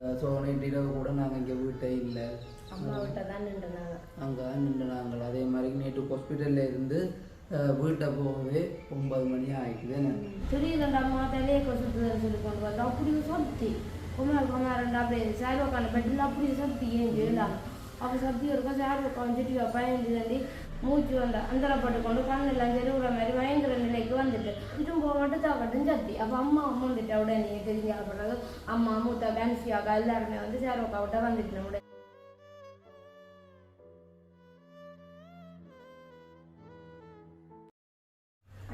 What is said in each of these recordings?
So நேற்று இரவு கூட நாங்கள் இங்கே வீட்டை இல்லை. அங்கே நின்று நாங்கள் அதே மாதிரி நேற்று ஹாஸ்பிட்டலில் இருந்து வீட்டை போகவே ஒன்பது மணி திடீர்னு அம்மா தலையை கொசுத்துன்னு சொல்லி கொண்டு வந்து. அப்படியே சத்தி. குமார் குமார் ரெண்டு அப்படியே சார் உட்காந்து பெட்டில் அப்படியே ஏன் ஜெயிலாம் அப்போ சத்தி இருக்கும் சார் உட்காந்துட்டு பயந்து தண்டி மூச்சு வந்த அந்தரப்பட்டு கொண்டு கண்ணெல்லாம் செருவுற மாதிரி பயங்கர நிலைக்கு வந்துட்டு. திரும்ப மட்டும் தாக்கட்டும் சத்தி அப்போ அம்மா அம்மா வந்துட்டு உடனே தெரிஞ்சு ஆகப்படுறது அம்மா மூத்த டான்ஸியாக்கா எல்லாருமே வந்து சேரோக்கா விட்ட வந்துட்டு உடனே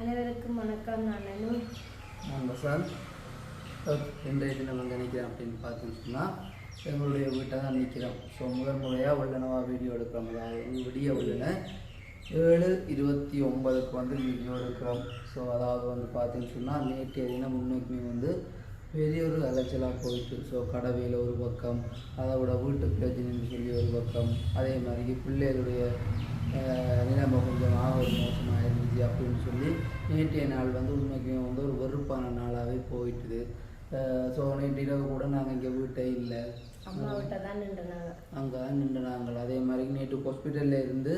அனைவருக்கும் வணக்கம். நான் அனு சார் வசந்த். இன்றைய தினம் அங்கே நிற்கிறேன் அப்படின்னு பார்த்தோம்னு சொன்னால் எங்களுடைய வீட்டை தான் நிற்கிறோம் ஸோ முதல் முறையாக உள்ளனவா வீடியோ எடுக்கிறோம். அதாவது விடிய உள்ளன. ஏழு இருபத்தி ஒன்பதுக்கு வந்து வீடியோ எடுக்கிறோம் ஸோ அதாவது வந்து பார்த்தீங்கன்னு சொன்னால் நேற்றைய தினம் முன்னைக்குமே வந்து பெரிய ஒரு அலைச்சலாக போயிட்டு ஸோ கடவையில் ஒரு பக்கம் அதை விட வீட்டு பிரச்சனைன்னு சொல்லி ஒரு பக்கம் அதே மாதிரி பிள்ளைகளுடைய நிலைமை கொஞ்சம் ஆக ஒரு மோசமாக இருந்துச்சு அப்படின்னு சொல்லி நேற்றைய நாள் வந்து உண்மைக்குமே வந்து ஒரு வெறுப்பான நாளாகவே போயிட்டுது. ஸோ நேற்று இரவு கூட நாங்கள் இங்கே வீட்டை இல்லை. அம்மா விட்ட தான் அங்கே நின்று நாங்கள் அதே மாதிரி நேற்று ஹாஸ்பிட்டலில் இருந்து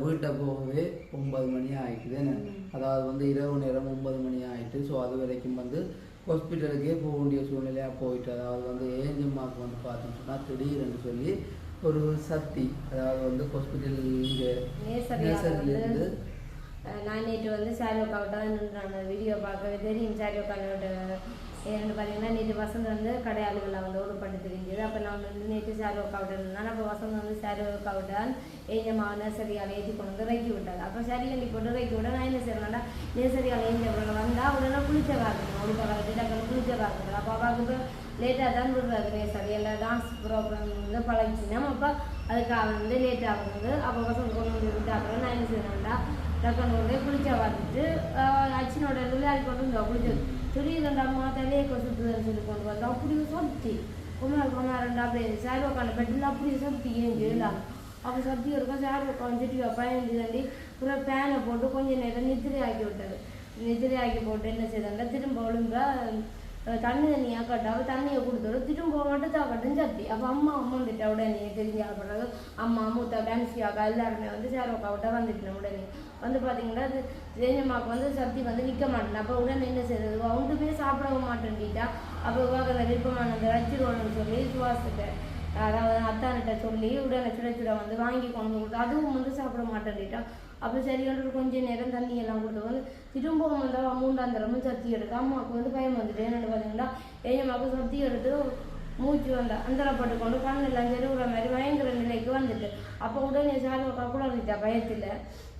வீட்டை போகவே ஒன்பது மணி ஆயிட்டுது அதாவது வந்து இரவு நேரம் ஒன்பது மணி ஆயிட்டு ஸோ அது வரைக்கும் வந்து ஹாஸ்பிட்டலுக்கே போக வேண்டிய சூழ்நிலையாக போயிட்டு அதாவது வந்து ஏஞ்சம்மாவுக்கு வந்து பார்த்தோம்னு சொன்னால் திடீர்னு சொல்லி ஒரு சக்தி அதாவது வந்து ஹாஸ்பிட்டல் இங்கே நேசர்லேருந்து நான் நேற்று வந்து சாரி உட்காவிட்ட தான் நின்றாங்க வீடியோ பார்க்கவே தெரியும். சாரி உட்காந்து ஏன்னு பார்த்தீங்கன்னா நேற்று வசந்த் வந்து கடை கடையாளுகளில் வந்து ஓடுபட்டு தெரிஞ்சது. அப்போ நான் வந்து நேற்று சாரி அவுட் இருந்தேன் அப்போ வசந்த் வந்து சாரி உட்காவிட்டான் ஏஞ்சம்மா நேசரியால் ஏற்றி கொண்டு வந்து வைக்கி விட்டாங்க. அப்போ சரி கண்டி போட்டு இறக்கி விட நான் என்ன செய்யணும்னா நேசரியால் ஏஞ்ச உடனே வந்தால் உடனே குளிச்ச பார்க்கணும் ஒரு பக்கம் டக்குனு குளிச்ச பார்க்கணும் அப்போ அப்பாவுக்கு லேட்டாக தான் விடுறாரு. நேசரி எல்லாம் டான்ஸ் ப்ரோக்ராம் வந்து பழகிச்சினோம் அப்போ அதுக்காக வந்து லேட்டாக வந்து அப்போ பசங்க கொண்டு வந்து விட்டாங்க நான் என்ன செய்யணும்டா டக்குனு கொண்டு போய் குளிச்ச பார்த்துட்டு அச்சினோட விளையாடி கொண்டு வந்து குளிச்சது திடீர்னு அம்மா தலையை கொசுத்துன்னு சொல்லி கொண்டு வந்து. அப்படியே சொத்தி. குமார் குமாரண்டா அப்படியே சார் உட்காந்து பெட்டில் அப்படியே சொத்தி ஏன் ஜெயிலாம் அப்போ சத்தி இருக்கும் சார் உட்காந்துட்டு பயந்து தண்டி அப்புறம் பேனை போட்டு கொஞ்சம் நேரம் நித்திரை ஆக்கி விட்டாரு நித்திரை ஆக்கி போட்டு என்ன செய்தாங்க? திரும்ப ஒழுங்காக தண்ணி தண்ணியாக கட்டாவ தண்ணியை கொடுத்துடும் திரும்ப மட்டும் தாக்கட்டும் சத்தி அப்போ அம்மா அம்மா கிட்ட உடனே தெரிஞ்சு ஆகப்படுறது அம்மா மூத்த டான்ஸியாக்கா எல்லாருமே வந்து சேரோக்காவிட்ட வந்துட்டேன் உடனே வந்து பார்த்தீங்கன்னா அது ஜெயஞ்சம்மாவுக்கு வந்து சக்தி வந்து நிற்க மாட்டேன் அப்போ உடனே என்ன செய்யறது ஒன்றுமே சாப்பிடவும் மாட்டேன்ட்டா அப்போ அந்த விருப்பமானது வச்சிருவோம்னு சொல்லி சுவாசிட்ட அதாவது அத்தானிட்ட சொல்லி உடனே சுட சுட வந்து வாங்கி கொண்டு வந்து கொடுத்து அதுவும் வந்து சாப்பிட மாட்டேன்ட்டா அப்போ சரியான கொஞ்ச நேரம் தண்ணி எல்லாம் கொடுத்து வந்து திரும்பவும் வந்து அவன் மூன்றாம் தரமும் சத்தி எடுக்க அம்மாவுக்கு வந்து பயம் வந்துட்டு என்னென்னு பார்த்தீங்கன்னா அம்மாவுக்கு சத்தி எடுத்து மூச்சு வந்த அந்தரப்பட்டு கொண்டு கண்ணெல்லாம் செருவுற மாதிரி பயங்கர நிலைக்கு வந்துட்டு. அப்போ உடனே சார் குளறிட்டா பயத்தில்.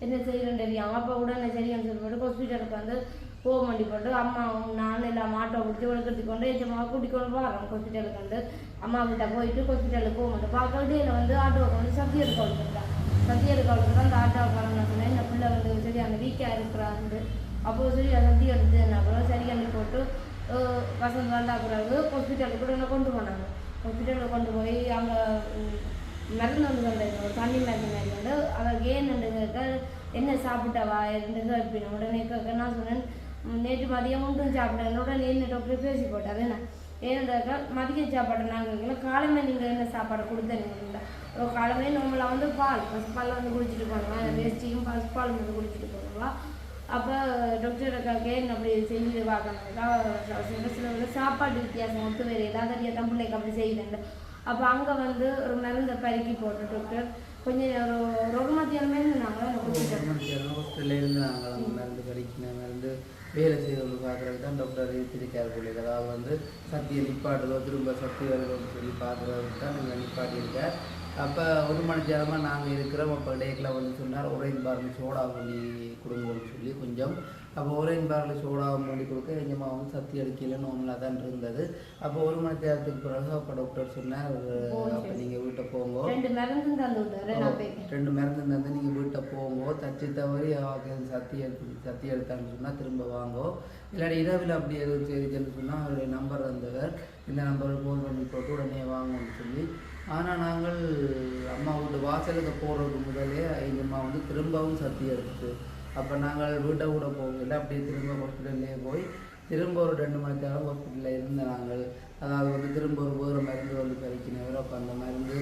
என்ன செய்யறேன்னு தெரியும் அப்போ உடனே சரியான சொல்லிட்டு ஹாஸ்பிட்டலுக்கு வந்து போக மாட்டி போட்டு அம்மா நான் எல்லாம் ஆட்டோ பிடிச்சி ஒழுக்கத்தி கொண்டு எச்சமாக கூட்டிக் கொண்டு வரோம் ஹாஸ்பிட்டலுக்கு வந்து. அம்மா கிட்ட போயிட்டு ஹாஸ்பிட்டலுக்கு போக மாட்டோம் பார்க்க வேண்டிய வந்து ஆட்டோவுக்கு கொண்டு சத்தி எடுக்க வந்துட்டான் சத்தி எடுக்க தான் அந்த ஆட்டோவை காரணம் சொன்னேன் இந்த பிள்ளை வந்து சரி அந்த வீக்காக இருக்கிறான்னு அப்போ சரி சத்தி எடுத்து அப்புறம் சரி கண்ணி போட்டு வசந்த் வந்தா பிறகு ஹாஸ்பிட்டலுக்கு கூட என்ன கொண்டு போனாங்க? ஹாஸ்பிட்டலில் கொண்டு போய் அங்கே மருந்து வந்து வந்தாங்க ஒரு தண்ணி மருந்து மாதிரி வந்து அவள் ஏன் கேட்க? என்ன சாப்பிட்டவா? இருந்து கேட்பின உடனே கேட்க நான் சொன்னேன் நேற்று மதியம் ஒன்றும் சாப்பிட்டேன். உடனே என்ன டாக்டர் பேசி போட்டாது என்ன? ஏனென்றால் மதிய சாப்பாடு நாங்கள் காலமே நீங்கள் என்ன சாப்பாடு கொடுத்தீங்க காலமே நம்மள வந்து பால் பசு வந்து குடிச்சிட்டு போனோம்? வேஸ்டியும் பசு பால் வந்து குடிச்சிட்டு போனோம்? அப்போ டாக்டர் கேன் அப்படி செஞ்சு பார்க்கணும். சில சில சாப்பாடு வித்தியாசம் ஒத்து வேறு ஏதாவது தான் பிள்ளைக்கு அப்படி செய்யுதுண்டு அப்போ அங்கே வந்து ஒரு மருந்தை பருக்கி போட்டு டாக்டர் கொஞ்சம் ஒரு ஒரு மத்தியானமே இருந்தாங்க ஹாஸ்பிட்டலில் இருந்து நாங்கள் மருந்து படிக்கணும் மருந்து வேலை செய்தவங்க பார்க்குறது தான் டாக்டர் இருக்கார் அதாவது வந்து சத்தியை நிப்பாட்டுதோ திரும்ப சக்தி வருதோன்னு சொல்லி பார்க்குறது தான் நீங்கள் நிப்பாட்டியிருக்கேன் அப்போ ஒரு மணி நேரமாக நாங்கள் இருக்கிறோம். அப்போ டேக்கில் வந்து சொன்னார் ஒரேன் பார்லி சோடா பண்ணி கொடுங்கன்னு சொல்லி கொஞ்சம். அப்போ ஒரேன் பார்லி சோடா பண்ணி கொடுக்க எங்கம்மா வந்து சத்தி அடிக்கலன்னு ஒன்றில் தான் இருந்தது. அப்போ ஒரு மணி நேரத்துக்கு பிறகு அப்போ டாக்டர் சொன்னார் அப்போ நீங்கள் வீட்டை போங்க. ரெண்டு மருந்து தந்து நீங்கள் வீட்டை போங்கோ தச்சு தவறி சத்தி எடுத்து சத்தி எடுத்தான்னு சொன்னால் திரும்ப வாங்கோ. இல்லாட்டி இரவில் அப்படி எதுவும் செய்துச்சுன்னு சொன்னால் அவருடைய நம்பர் தந்தவர் இந்த நம்பருக்கு ஃபோன் பண்ணி போட்டு உடனே வாங்கன்னு சொல்லி ஆனால் நாங்கள் அம்மா வீட்டு வாசலுக்கு போகிறதுக்கு முதலே எங்கள் அம்மா வந்து திரும்பவும் சத்தி எடுத்து அப்போ நாங்கள் வீட்டை கூட போகல. அப்படியே திரும்ப ஹாஸ்பிட்டல்லே போய் திரும்ப ஒரு ரெண்டு மணி நேரம் ஹாஸ்பிட்டலில் இருந்த நாங்கள் அதாவது வந்து திரும்ப ஒரு வேறு மருந்து வந்து பறிக்கினவர் அப்போ அந்த மருந்து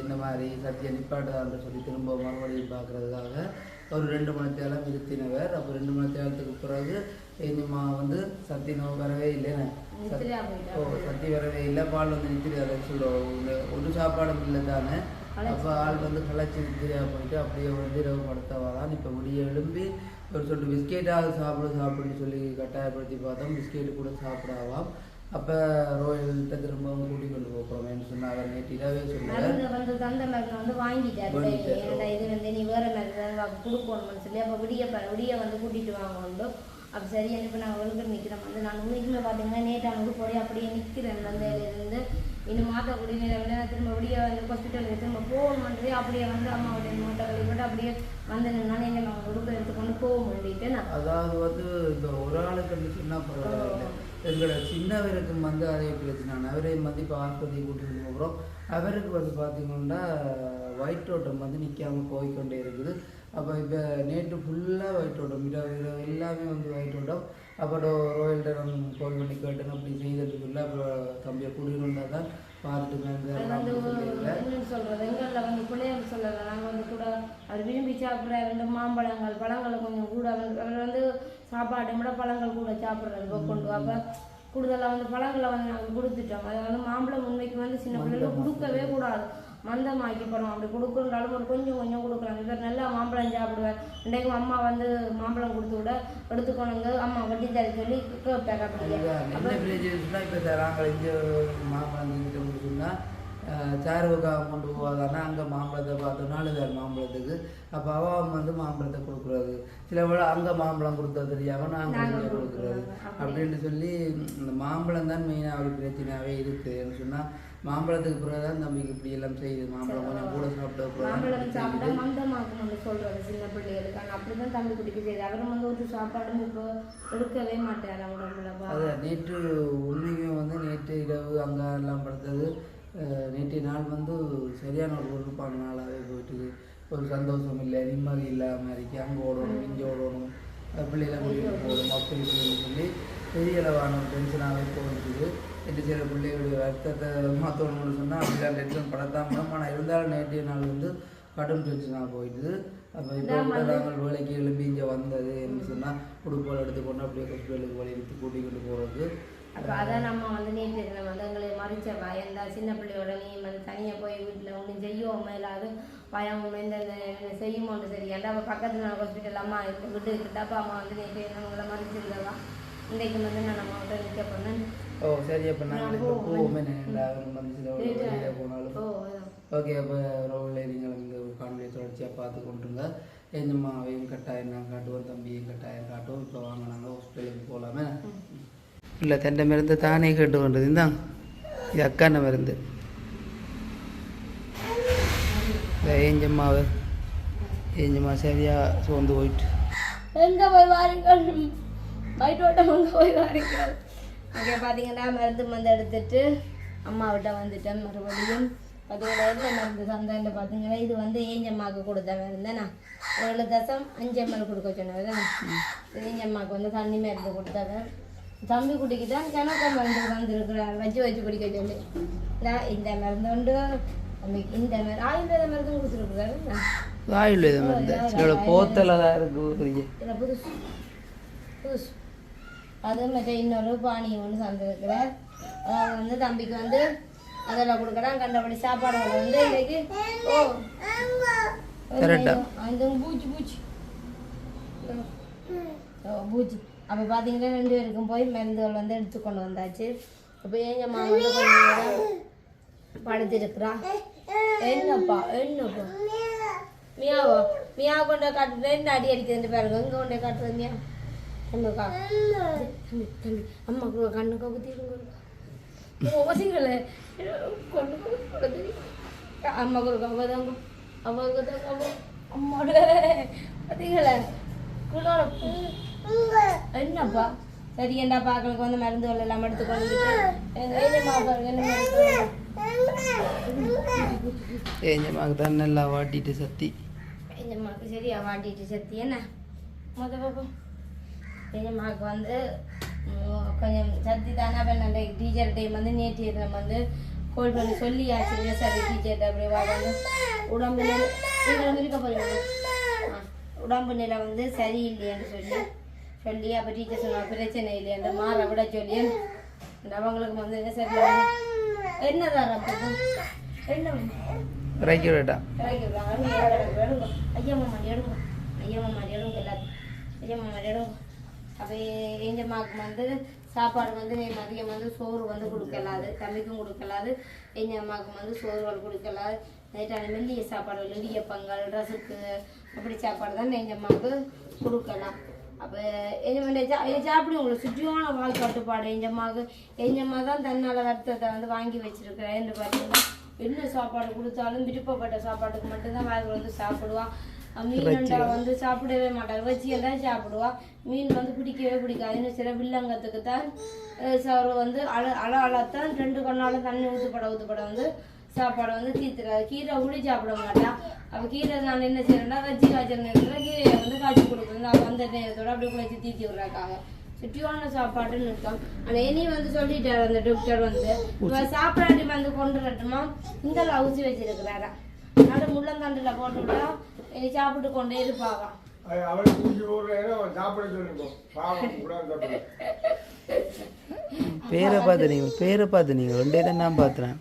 இந்த மாதிரி சத்திய நிப்பாட்டுதான்னு சொல்லி திரும்ப மறுபடியும் பார்க்குறதுக்காக ஒரு ரெண்டு மணி தேரம் நிறுத்தினவர் அப்போ ரெண்டு மணி தேரத்துக்கு பிறகு எங்கள் அம்மா வந்து சத்திய நோய் வரவே இல்லைன்னு ஓ சத்தி வரவே இல்லை பால் வந்து நித்திரியாத சொல்லுவோம் ஒரு சாப்பாடும் இல்லை தானே அப்போ ஆள் வந்து களைச்சி நித்திரியா போயிட்டு அப்படியே வந்து இரவு படுத்தவாதான் இப்போ விடிய எழும்பி ஒரு சொல்லிட்டு பிஸ்கெட்டாவது சாப்பிடு சாப்பிடுன்னு சொல்லி கட்டாயப்படுத்தி பார்த்தோம் பிஸ்கெட்டு கூட சாப்பிடாவாம் அப்போ ரோயல்கிட்ட திரும்பவும் கூட்டிக் கொண்டு போகிறோமேன்னு சொன்னா அவர் நேற்று இரவே சொன்னார் வந்து தந்த மருந்து வந்து வாங்கிட்டாரு இது வந்து நீ வேற மருந்து கொடுக்கணும்னு சொல்லி அப்போ விடிய விடிய வந்து கூட்டிட்டு வாங்க அப்போ சரி இப்போ நாங்கள் ஒழுங்கு நிற்கிறோம் வந்து நான் உண்மைக்குமே பார்த்தீங்கன்னா நேற்று அவங்க போய் அப்படியே நிற்கிறேன் அந்த இருந்து இன்னும் மாற்ற குடிநீரை விட நான் திரும்ப விடிய வந்து ஹாஸ்பிட்டலுக்கு திரும்ப போகணுன்றதே அப்படியே வந்து அம்மாவுடைய மூட்டை வழிபட்டு அப்படியே வந்து நின்னாலும் எங்கே நாங்கள் கொடுக்க எடுத்துக்கொண்டு போக முடியிட்டு நான். அதாவது வந்து இந்த ஒரு ஆளுக்கு சொன்னா பரவாயில்ல. எங்களோட சின்னவருக்கும் வந்து அதே பிரச்சனை. அவரையும் வந்து இப்போ ஆஸ்பத்திரி கூட்டிட்டு போகிறோம். அவருக்கு வந்து பார்த்தீங்கன்னா ஒயிட் ஓட்டம் வந்து நிற்காம போய்க்கொண்டே இருக்குது. அப்போ இப்போ நேற்று ஃபுல்லாக ஒயிட் ஓட்டம். இரவு இரவு எல்லாமே வந்து ஒயிட் ஓட்டம். அப்புறம் ரோயல்கிட்ட நான் கால் பண்ணி கேட்டேன் அப்படி செய்ததுக்குள்ள அப்புறம் தம்பியை கூட்டிகிட்டு தான் பார்த்துட்டு சொல்றது. எங்களில் வந்து பிள்ளைகள் சொல்லலை. நாங்கள் வந்து கூட அவர் விரும்பி சாப்பிட்ற ரெண்டு மாம்பழங்கள் பழங்களை கொஞ்சம் கூட வந்து அவர் வந்து சாப்பாட்டை விட பழங்கள் கூட சாப்பிட்றது கொண்டு அப்போ கூடுதலாக வந்து பழங்களை வந்து நாங்கள் கொடுத்துட்டோம். அது வந்து மாம்பழம் உண்மைக்கு வந்து சின்ன பிள்ளைகளுக்கு கொடுக்கவே கூடாது. மந்தமாக்கி போகிறோம் அப்படி கொடுக்குறதாலும் ஒரு கொஞ்சம் கொஞ்சம் கொடுக்குறாங்க இவர் நல்லா மாம்பழம் சாப்பிடுவார். இன்றைக்கு அம்மா வந்து மாம்பழம் கொடுத்து விட எடுத்துக்கணுங்க. அம்மா வட்டி தர சொல்லி கேட்பார் வில்லேஜஸ்னா இப்போ இங்கே மாம்பழம் திங்கிட்டு சொன்னால் சாருவுக்காக கொண்டு போவாதானா அங்கே மாம்பழத்தை பார்த்தோம் நாலு பேர் மாம்பழத்துக்கு. அப்போ அவன் வந்து மாம்பழத்தை கொடுக்குறது. சில விட அங்கே மாம்பழம் கொடுத்தது தெரியாமல் நாங்கள் நாங்க இங்கே கொடுக்குறது. அப்படின்னு சொல்லி இந்த மாம்பழம் தான் மெயினாக அப்படி பிரச்சனையாகவே இருக்குதுன்னு சொன்னால் மாம்பழத்துக்கு பிறகு தான் தம்பிக்கு இப்படி எல்லாம் செய்யுது. மாம்பழம் கொஞ்சம் கூட சாப்பிட்ட மாம்பழம் சாப்பிட்டா பிறகு மந்தமாக்கணும்னு சொல்றது. சின்ன பிள்ளைகளுக்கு. ஆனால் அப்படிதான் தம்பி குடிக்க செய்யுது. அவரும் வந்து ஒரு சாப்பாடும் இப்போ எடுக்கவே மாட்டார் அவங்கள அது நேற்று உண்மையுமே வந்து நேற்று இரவு அங்கே எல்லாம் படுத்தது. அஹ், நேற்றைய நாள் வந்து சரியான ஒரு பொறுப்பான நாளாகவே போயிட்டுது. ஒரு சந்தோஷம் இல்லை நிம்மதி இல்லாமல் இருக்கு அங்கே ஓடணும் இங்கே ஓடணும். பிள்ளைகளை கூட்டிகிட்டு போகணும் அப்படி சொல்லி பெரிய அளவான டென்ஷனாகவே போயிட்டுது. என்ன செய்கிற பிள்ளைகளுடைய வருத்தத்தை மாற்றணும்னு சொன்னால் அப்படிலாம் டென்ஷன் படத்தாமல் ஆனால் இருந்தாலும் நேற்றைய நாள் வந்து கடும் டென்ஷனாக போயிட்டுது அப்போ இப்போ நாங்கள் வேலைக்கு எழுப்பி இங்கே வந்தது என்ன சொன்னால் உடுப்போல் எடுத்துக்கொண்டு அப்படியே ஹாஸ்பிட்டலுக்கு வழி எடுத்து கூட்டிகிட்டு போகிறது அப்போ அதான் நம்ம வந்து நேற்று தினம் வந்து எங்களை மறைச்ச பயந்தா சின்ன பிள்ளையோட நீ வந்து தனியாக போய் வீட்டில் ஒன்றும் செய்யவும் இல்லாது பயம் இந்த செய்யுமோன்னு சரி. ஏன்டா அவள் பக்கத்தில் ஹாஸ்பிட்டல் அம்மா இருக்கு விட்டு கிட்டப்பா அம்மா வந்து நேற்று நம்மளை மறைச்சிருந்தவா இன்றைக்கு வந்து நான் நம்ம கிட்ட நிற்க பண்ணேன் ஓ சரி அப்போ நாங்கள் இப்போ போவோமே வெளியில் போனாலும். ஓகே அப்போ ரோவில் நீங்கள் இந்த காணொலியை தொடர்ச்சியாக பார்த்து கொண்டுருங்க. எஞ்சம்மாவையும் கட்டாயம் நான் காட்டுவோம் தம்பியும் கட்டாயம் காட்டுவோம். இப்போ வாங்க நாங்கள் ஹாஸ்பிட்டலுக்கு போகலாமே இல்லை தண்டை மருந்து தானே கேட்டு கொண்டது இந்தாங்க இது அக்கான மருந்து. ஏஞ்சம்மாவை ஏஞ்சம்மா சரியாக சோர்ந்து போயிட்டு. எங்க போய் வாருங்கள்? வயிற்றோட்டம் போய் வாருங்கள். அங்கே பார்த்தீங்கன்னா மருந்து மருந்து எடுத்துட்டு அம்மா விட்ட வந்துட்டேன் மறுபடியும். பார்த்தீங்கன்னா எந்த மருந்து சந்தையில் பார்த்தீங்கன்னா இது வந்து ஏஞ்சம்மாவுக்கு கொடுத்த மருந்து நான் ஏழு தசம் அஞ்சு எம்எல் கொடுக்க சொன்னது ஏஞ்சம்மாவுக்கு வந்து தண்ணி மருந்து கொடுத்தது தம்பி குடிக்கு தான் கணக்க மருந்து வந்துருக்குறார் வச்சு வச்சு குடிக்க சொல்லி. நான் இந்த மருந்து உண்டு. தம்பி இந்த மருந்து ஆயுர்வேத மருந்து கொடுத்துருக்குறாரு. ஆயுர்வேத மருந்து. சில போத்தல தான் இருக்குது இதில் புதுசு. புதுசு. அது மற்ற இன்னொரு பானியம் ஒன்று தந்துருக்கிறார் அதாவது வந்து தம்பிக்கு வந்து அதெல்லாம் கொடுக்குறான் கண்டபடி சாப்பாடுகளை வந்து இன்னைக்கு ஓ? அந்த பூச்சி பூச்சி. பூச்சி. அப்போ பார்த்தீங்கன்னா ரெண்டு பேருக்கும் போய் மருந்துகள் வந்து எடுத்து கொண்டு வந்தாச்சு. அப்போ ஏங்கம்மா வந்து கொஞ்சம் நேரம் படுத்திருக்கிறா? என்னப்பா என்னப்பா? மியாவா? மியா கொண்ட காட்டுறது என்ன அடி அடிக்கிறது பாருங்க எங்க கொண்டே காட்டுறது மியா? அம்மாக்கா தம்பி தம்பி அம்மாக்கு கண்ணுக்கா குத்திருங்க ஓசிங்களே கொண்டு போகிறது அம்மா கொடுக்க அவ தாங்க அவளுக்கு அவ அம்மாட பார்த்தீங்களே குளோட என்னப்பா? சரி ஏண்டா பாக்களுக்கு வந்து மருந்துகள் எல்லாம் எடுத்து கொண்டு வந்துட்டு எங்க ஏஜமா பாருங்க என்ன மருந்து ஏஞ்சம்மாவுக்கு தான் நல்லா வாட்டிட்டு சத்தி. சரியா வாட்டிட்டு சத்தி என்ன? முத பாப்போம் எஜமாக்கு வந்து கொஞ்சம் சத்தி தானே அப்போ நான் டீச்சர் டைம் வந்து நேற்று நம்ம வந்து கோல் பண்ணி சொல்லியாச்சுங்க சரி டீச்சர்கிட்ட அப்படி வந்து உடம்பு நிலை இருக்க போறீங்க. ஆ, உடம்பு நிலை வந்து சரியில்லைன்னு சொல்லி சொல்லி அப்போ டீச்சர் சொன்னாங்க பிரச்சனை இல்லையா மாற விட சொல்லி. அவங்களுக்கு வந்து என்ன சரி என்ன தர என்ன? இறக்கி விடட்டா? இறக்கி விடுறாங்க. நீங்க எடுங்க, எடுங்க. ஐயா மாமா எடுங்க. ஐயா மாமா எடுங்க எல்லாத்தையும். ஐயா மாமா எடுங்க. அப்போ எங்கள் வந்து சாப்பாடு வந்து மதியம் வந்து சோறு வந்து கொடுக்கலாது தம்பிக்கும் கொடுக்கலாது எங்கள் அம்மாவுக்கு வந்து சோறுகள் கொடுக்கலாது. நைட்டான மெல்லிய சாப்பாடு இடியப்பங்கள் ரசுக்கு அப்படி சாப்பாடு தான் எங்கள் அம்மாவுக்கு கொடுக்கலாம். அப்போ என்ன சாப்பிடு உங்களுக்கு சுற்றியான வாழ் கட்டுப்பாடு எங்கள் அம்மாவுக்கு எங்கள் அம்மா தான் தன்னால் வருத்தத்தை வந்து வாங்கி வச்சுருக்கிறேன் என்று பார்த்தீங்கன்னா என்ன சாப்பாடு கொடுத்தாலும் விருப்பப்பட்ட சாப்பாட்டுக்கு மட்டும்தான் வாய் வந்து சாப்பிடுவான். மீன் வந்து சாப்பிடவே மாட்டாங்க. வச்சு எல்லாம் சாப்பிடுவா? மீன் வந்து பிடிக்கவே பிடிக்காது இன்னும் சில வில்லங்கத்துக்கு தான் சோறு வந்து அழ அழ அழத்தான் ரெண்டு கண்ணாலும் தண்ணி ஊற்றுப்பட ஊற்றுப்பட வந்து சாப்பாடு வந்து தீத்துறாது கீரை உளி சாப்பிட மாட்டா. அப்போ கீரை நான் என்ன செய்யறேன்னா வச்சு காய்ச்சல் நேரத்தில் கீரையை வந்து காய்ச்சி கொடுக்குறேன் அவங்க அந்த நேரத்தோட அப்படியே குழைச்சி தீத்தி விட்றாக்காங்க சுற்றியான சாப்பாடுன்னு இருக்கும் ஆனால் இனி வந்து சொல்லிட்டாரு அந்த டாக்டர் வந்து சாப்பிடாட்டி வந்து கொண்டு வரட்டுமா இந்த ஊசி வச்சிருக்கிறாரா? அது முள்ளங்கண்டுல போட்டு விட்டா இனி சாப்பிட்டு கொண்டே இருப்பாங்க. அவளுக்கு குஞ்சு போடுறேன் அவன் சாப்பிட சொல்லிருக்கோம் பாவம் கூட சாப்பிடு பேரை பார்த்து நீங்கள் பேரை பார்த்து நீங்கள் ரெண்டே தான் நான் பார்த்துறேன்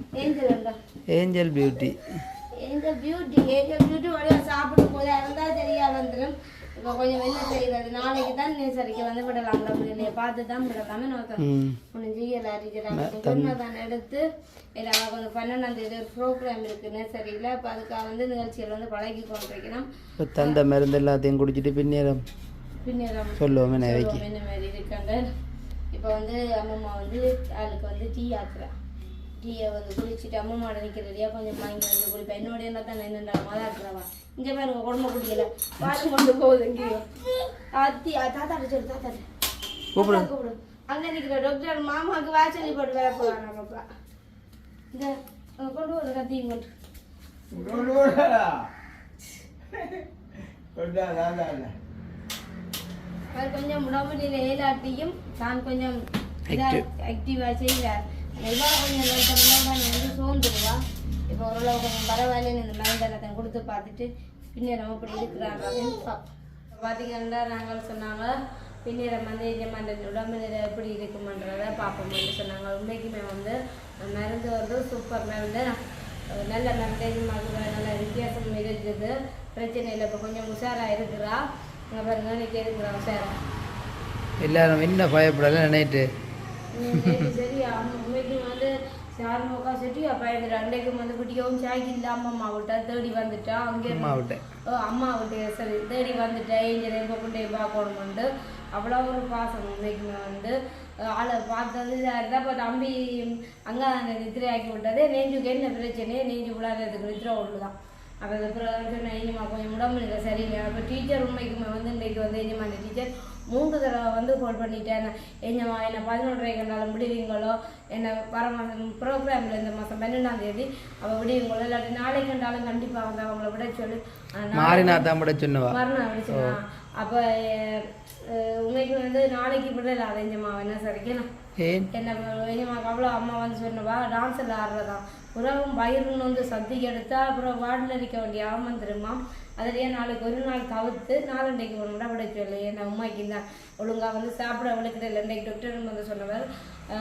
angel beauty. Angel beauty angel beauty வழியாக சாப்பிடும் போது இருந்தால் சரியா வந்துடும் இப்போ கொஞ்சம் வெளில செய்கிறது நாளைக்கு தான் நேசரிக்கு வந்து விடலாம்ல முடியலையே பார்த்து தான் விடலாமே நோக்கம். ம். ஒன்றும் செய்யலை டீச்சர் தான் எடுத்து எல்லாம் கொஞ்சம் பன்னெண்டாம் தேதி ஒரு ப்ரோக்ராம் இருக்கு நேசரியில் இப்போ அதுக்காக வந்து நிகழ்ச்சிகள் வந்து பழகி கொண்டிருக்கணும் இப்போ தந்த மருந்து எல்லாத்தையும் குடிச்சிட்டு பின்னேரம் பின்னர் சொல்லுவோம் என்ன மாதிரி இருக்காங்க. இப்போ வந்து அம்மம்மா வந்து ஆளுக்கு வந்து டீ ஆக்குறா. டீயை வந்து குடிச்சிட்டு அம்மம்மாட நிற்கிறடியா கொஞ்சம் வாங்கி வந்து குடிப்பேன். என்னோட என்ன தான் என்னண்டா மாதாக்குறவா இங்கே பாருங்க குடும்ப குடிக்கல. பாலும் கொண்டு போகுது எங்கேயும் அத்தி தாத்தா சொல்லு தாத்தா கூப்பிடு. கூப்பிடு. அங்கே நிற்கிற டாக்டர் மாமாவுக்கு வாசலி போட்டு வர போகிறாங்கப்பா இந்த அங்க கொண்டு ஒரு கத்தியும் கொண்டு? கொண்டா, நான் தான் இல்லை. அவர் கொஞ்சம் உடம்புல ஏலாட்டியும் தான் கொஞ்சம் ஆக்டிவாக செய்கிறார். இவ்வளோ கொஞ்சம் லைட்டாக வந்து சோர்ந்துருவா இப்போ ஓரளவு கொஞ்சம் பரவாயில்லன்னு இந்த மருந்தெல்லாம் கொடுத்து பார்த்துட்டு பின்னரம் அப்படி இருக்கிறாங்க இப்போ பார்த்தீங்கன்னா நாங்கள் சொன்னாங்க பின்னரம் வந்து இந்த உடம்பு நிலை எப்படி இருக்குமன்றதை பார்ப்போம்னு சொன்னாங்க உண்மைக்குமே வந்து மருந்து வந்து சூப்பர் மருந்து நல்ல மருந்து மருந்து நல்ல வித்தியாசம் இருக்குது பிரச்சனை இல்லை இப்போ கொஞ்சம் உஷாராக இருக்கிறா அங்கே பாருங்க இன்னைக்கு இருக்கிறா உஷாரா எல்லாரும் என்ன பயப்படலாம் நினைட்டு? சரி ஆமாம் உண்மைக்கு வந்து சார்மோக்கா சரி பயந்துட்டு அன்றைக்கும் வந்து குட்டிக்கவும் சாய்க்கு இல்லை. அம்மா அம்மா விட்டா தேடி வந்துட்டா. அங்கே அம்மா விட்டேன் அம்மா விட்டு சரி தேடி வந்துட்டேன் இங்கே ரொம்ப கொண்டு பார்க்கணும்ட்டு அவ்வளோ ஒரு பாசம் உண்மைக்குமே வந்து ஆளை பார்த்தது இப்போ தம்பி அங்கே நித்திரை ஆக்கி விட்டது. நெஞ்சுக்கு என்ன பிரச்சனை நெஞ்சு விழாததுக்கு நித்திரை ஒன்று தான். அப்போ அதுக்கப்புறம் சொன்னேன் இனிமா கொஞ்சம் உடம்பு நிலை சரியில்லை. அப்போ டீச்சர் உண்மைக்குமே வந்து இன்றைக்கு வந்து இனிமா டீச்சர் மூன்று தடவை வந்து கால் பண்ணிட்டேன். என்னம்மா என்னை பதினொன்றரை கண்டாலும் விடுவீங்களோ என்னை வர மாதம் ப்ரோக்ராமில் இந்த மாதம் பன்னெண்டாம் தேதி அவள் விடுவீங்களோ இல்லாட்டி நாளை கண்டாலும் கண்டிப்பாக வந்து அவங்கள விட சொல்லி. மாறினா தான் விட சொன்னவா மரணம் அப்படிச்சுனா அப்போ உண்மைக்கு வந்து நாளைக்கு விடல அலைஞ்சம்மா என்ன சரிக்கணும் என்ன? வேணுமா அவ்வளோ அம்மா வந்து சொன்னவா? டான்ஸில் ஆடுறதா? உறவும் வயிறுன்னு வந்து சத்தி எடுத்தா அப்புறம் வார்டில் இருக்க வேண்டிய ஆமன் தெரியுமா? அதுலேயே நாளைக்கு ஒரு நாள் தவிர்த்து நாலண்டைக்கு ஒரு முறை விட சொல்லு. என்ன உண்மைக்கு தான் ஒழுங்காக வந்து சாப்பிட விளக்கிட்ட இன்றைக்கு டாக்டர் வந்து சொன்னவர்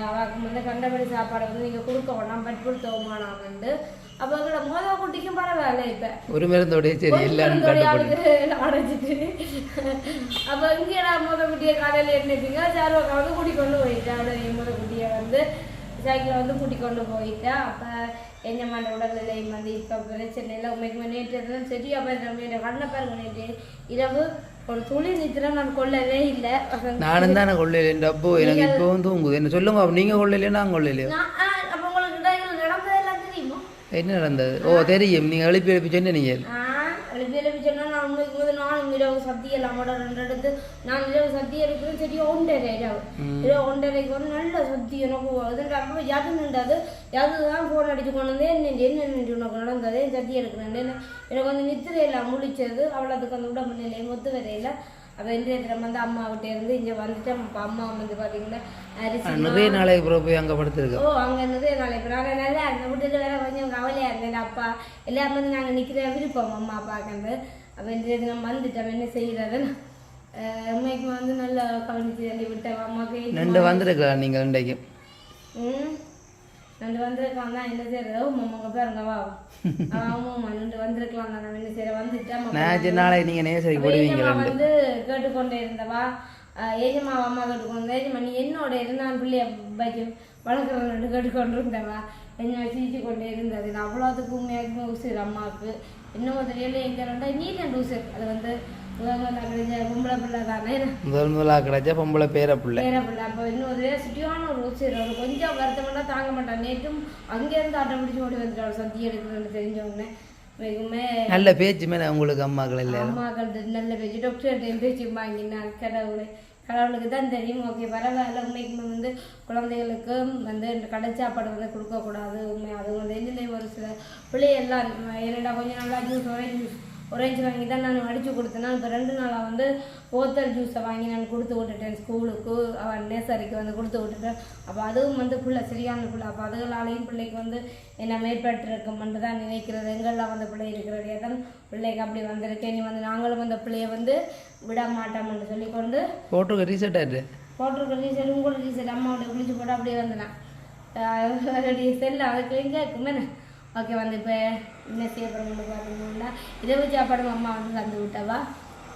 அவருக்கு வந்து கண்டபடி சாப்பாடை வந்து நீங்கள் கொடுக்க வேணாம். பட்புடுத்தவமானாங்கண்டு அப்போ எங்களோட மோத குட்டிக்கும் பரவாயில்ல இப்போ. ஒரு மருந்தோடய சரி அப்ப இங்கடா முத குட்டியை காலையில என்னப்பீங்க சார்வாக்கா வந்து கூட்டி கொண்டு போயிட்டா அப்படியே முத குட்டியை வந்து சைக்கிளை வந்து கூட்டி கொண்டு போயிட்டா. அப்ப எஞ்சம்மாண்ட உடல்நிலை வந்து இப்ப பிரச்சனை இல்லை. உண்மைக்கு நேற்று சரி அப்ப இந்த கண்ணை பாருங்க நேற்று இரவு ஒரு துளி நித்திரம் நான் கொள்ளவே இல்லை. நானும் தானே கொள்ளையில அப்போ எனக்கு இப்போவும் தூங்குது. என்ன சொல்லுங்க அப்போ நீங்கள் கொள்ளையிலையோ நான் ஆ, அப்ப உங்களுக்கு நடந்ததெல்லாம் தெரியுமா? என்ன நடந்தது? ஓ தெரியும். நீங்கள் எழுப்பி எழுப்பி சொன்ன நீங்கள் நான் எழுப்பி எழுப்பி நான் இரவு சத்தி எல்லாமோட ரெண்டு எடுத்து நான் இரவு சத்தி எடுக்கிறேன் சரி ஒன்றரை இரவு இரவு ஒன்றரைக்கு வந்து நல்ல சத்தி எனக்கு அதுன்ற அப்போ எது நின்றாது. எது தான் ஃபோன் அடிச்சு கொண்டு வந்து என்ன என்ன உனக்கு நடந்தது? சத்தி எடுக்கிறேன் எனக்கு வந்து நித்திரையில் முழிச்சது. அவ்வளோத்துக்கு அந்த உடம்பு நிலையை ஒத்து வரையில. அப்போ இந்த இடத்துல வந்து அம்மா கிட்ட இருந்து இங்கே வந்துட்டோம் அப்போ அம்மா வந்து பார்த்தீங்கன்னா அரிசி நிறைய நாளைக்கு அப்புறம் போய் அங்கே படுத்துருக்கோம் ஓ அங்கே இருந்தது நாளைக்கு நான் நல்லா அந்த வீட்டுக்கு வேற கொஞ்சம் கவலையாக இருந்தேன் அப்பா எல்லாரும் வந்து நாங்கள் நிற்கிற விருப்பம். அம்மா அப்பாக்கிறது அப்போ இந்த தினம் வந்துட்டோம் என்ன செய்கிறது உண்மைக்கு வந்து நல்லா கவனிச்சு தள்ளி விட்டேன் அம்மாக்கு ரெண்டு வந்திருக்கலாம் நீங்கள் ரெண்டைக்கும் ம் ரெண்டு வந்திருக்கலாம் தான் என்ன செய்யறது? ஓ மாமாங்க பாருங்க வா. ஆமாம்மா ரெண்டு வந்திருக்கலாம். தான் நம்ம என்ன செய்யற வந்துட்டோம் நான் நாளைக்கு நீங்கள் நேசரி போடுவீங்க வந்து கேட்டுக்கொண்டே இருந்தவா? ஏஜமா அம்மா கேட்டுக்கொண்டு? ஏஜமா நீ என்னோட இருந்தான் பிள்ளைய பைக்கு வளர்க்குறேன் கேட்டுக்கொண்டு என்ன சிரிச்சு கொண்டே இருந்தது. நான் அவ்வளோத்துக்கு உண்மையாக்குமே உசுர் அம்மாவுக்கு. இன்னும் தெரியல எங்க ரெண்டா நீ ரெண்டு உசுர் அது வந்து பொம்பளை பிள்ளை தானே. முதல் முதலாக கிடைச்சா பொம்பளை பேர பிள்ளை. பேர பிள்ளை. அப்போ இன்னும் ஒரு சுட்டியான ஒரு அவர் கொஞ்சம் வருத்தமெண்டா தாங்க மாட்டான் நேற்றும் அங்கேருந்து ஆட்டம் பிடிச்சி ஓடி வந்துட்டாள் சத்தி எடுக்கணும்னு தெரிஞ்சவொடனே. மிகுமே நல்ல பேச்சு மேலே உங்களுக்கு அம்மாக்கள் இல்லை அம்மாக்கள் நல்ல பேச்சு. டாக்டர்கிட்டையும் பேச்சு வாங்கினார். கடவுளை. கடவுளுக்கு தான் தெரியும். ஓகே பரவாயில்ல. உண்மைக்கு வந்து குழந்தைகளுக்கு வந்து இந்த கடை சாப்பாடு வந்து கொடுக்கக்கூடாது. உண்மை அது வந்து என்னிலே ஒரு சில பிள்ளையெல்லாம் என்னடா கொஞ்சம் நல்லா ஜூஸ் ஜூஸ் ஒரேஞ்ச் வாங்கி தான் நான் அடித்து கொடுத்தேன்னா இப்போ ரெண்டு நாளாக வந்து போத்தல் ஜூஸை வாங்கி நான் கொடுத்து விட்டுட்டேன். ஸ்கூலுக்கு அவன் நேசரிக்கு வந்து கொடுத்து விட்டுட்டேன். அப்போ அதுவும் வந்து பிள்ளை சரியான பிள்ளை. அப்போ அதுகளாலையும் பிள்ளைக்கு வந்து என்ன மேற்பட்டிருக்கும்னு தான் நினைக்கிறது. எங்கெல்லாம் வந்து பிள்ளை இருக்கிறதே? தான் பிள்ளைக்கு அப்படி வந்திருக்கு. நீ வந்து நாங்களும் அந்த பிள்ளைய வந்து விட மாட்டோம்னு சொல்லி கொண்டு போட்டுருக்க ரீசெட் ஆகிட்டு போட்டிருக்க ரீசெட் உங்களோட ரீசெட் அம்மாவோட குளிச்சு போட்டு அப்படியே வந்தேன். அவருடைய செல் அதுக்கு எங்கே இருக்குமே? ஓகே வந்து இப்போ என்ன செய்ய போகிறோம்னு பார்த்தீங்கன்னா இரவு சாப்பாடு அம்மா வந்து தந்து விட்டவா?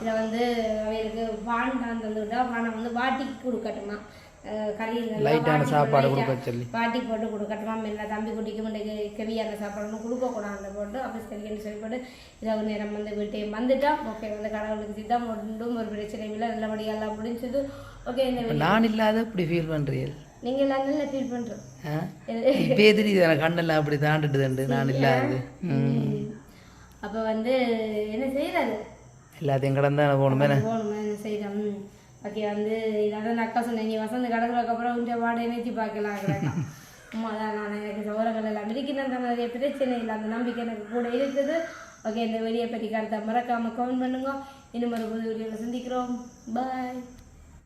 இதை வந்து அவைகளுக்கு பான் தான் தந்து விட்டா பானை வந்து வாட்டிக்கு கொடுக்கட்டுமா லைட்டான வாட்டி சாப்பாடு கொடுக்க சொல்லி. வாட்டி போட்டு கொடுக்கட்டுமா? இல்லை தம்பி குட்டிக்கு முன்னைக்கு கெவியான சாப்பாடு கொடுக்கக்கூடாது போட்டு அப்படி சரின்னு சொல்லி போட்டு இரவு நேரம் வந்து வீட்டையும் வந்துட்டோம் ஓகே வந்து கடவுளுக்கு சித்தம் ஒன்றும் ஒரு பிரச்சனையும் இல்லை நல்லபடியாக எல்லாம் முடிஞ்சது. ஓகே இந்த நான் இல்லாத இப்படி ஃபீல் பண்ணுறீங்க நீங்கள் எல்லாம் நல்லா ஃபீல் பண்ணுறோம் இப்போ தெரியுது எனக்கு கண்ணெல்லாம் அப்படி தாண்டுட்டுதுண்டு நான் இல்லாது. அப்போ வந்து என்ன செய்யறது எல்லாத்தையும் கடந்து தானே போகணுமே போகணுமா என்ன செய்யறோம் ஓகே வந்து இதான் அக்கா சொன்னேன் நீ வசந்த கடவுளுக்கு அப்புறம் உங்க வாடகை நினைச்சு பார்க்கலாம் அம்மா தான் நான் எனக்கு சோரங்கள் எல்லாம் இருக்கிறேன் நிறைய பிரச்சனை இல்லை அந்த நம்பிக்கை எனக்கு கூட இருக்குது. ஓகே இந்த வீடியோ பற்றி கருத்தை மறக்காம கமெண்ட் பண்ணுங்க. இன்னும் ஒரு புது வீடியோவில் சந்திக்கிறோம். பாய்